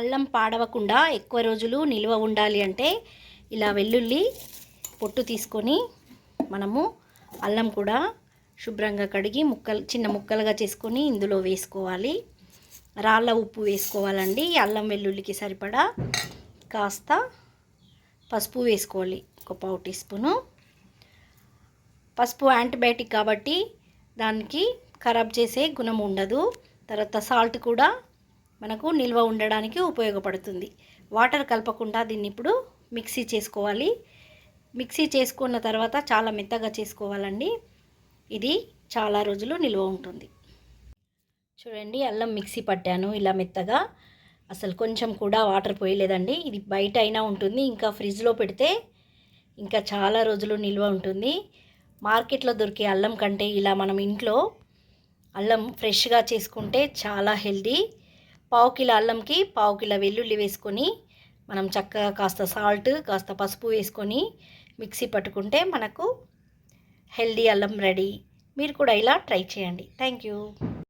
అల్లం పాడవకుండా ఎక్కువ రోజులు నిల్వ ఉండాలి అంటే ఇలా వెల్లుల్లి పొట్టు తీసుకొని మనము అల్లం కూడా శుభ్రంగా కడిగి ముక్కలు చిన్న ముక్కలుగా చేసుకొని ఇందులో వేసుకోవాలి. రాళ్ళ ఉప్పు వేసుకోవాలండి. అల్లం వెల్లుల్లికి సరిపడా కాస్త పసుపు వేసుకోవాలి ఒక పావు టీ స్పూను. పసుపు యాంటీబయాటిక్ కాబట్టి దానికి ఖరాబ్ చేసే గుణం ఉండదు. తర్వాత సాల్ట్ కూడా మనకు నిల్వ ఉండడానికి ఉపయోగపడుతుంది. వాటర్ కలపకుండా దీన్ని ఇప్పుడు మిక్సీ చేసుకోవాలి. మిక్సీ చేసుకున్న తర్వాత చాలా మెత్తగా చేసుకోవాలండి. ఇది చాలా రోజులు నిల్వ ఉంటుంది. చూడండి అల్లం మిక్సీ పట్టాను ఇలా మెత్తగా. అసలు కొంచెం కూడా వాటర్ పోయలేదండి. ఇది బయట అయినా ఉంటుంది. ఇంకా ఫ్రిడ్జ్లో పెడితే ఇంకా చాలా రోజులు నిల్వ ఉంటుంది. మార్కెట్లో దొరికే అల్లం కంటే ఇలా మనం ఇంట్లో అల్లం ఫ్రెష్గా చేసుకుంటే చాలా హెల్దీ పావు కిలో అల్లంకి పావు కిలో వెల్లుల్లి వేసుకొని మనం చక్కగా కాస్త సాల్ట్ కాస్త పసుపు వేసుకొని మిక్సీ పట్టుకుంటే మనకు హెల్దీ అల్లం రెడీ. మీరు కూడా ఇలా ట్రై చేయండి. Thank you.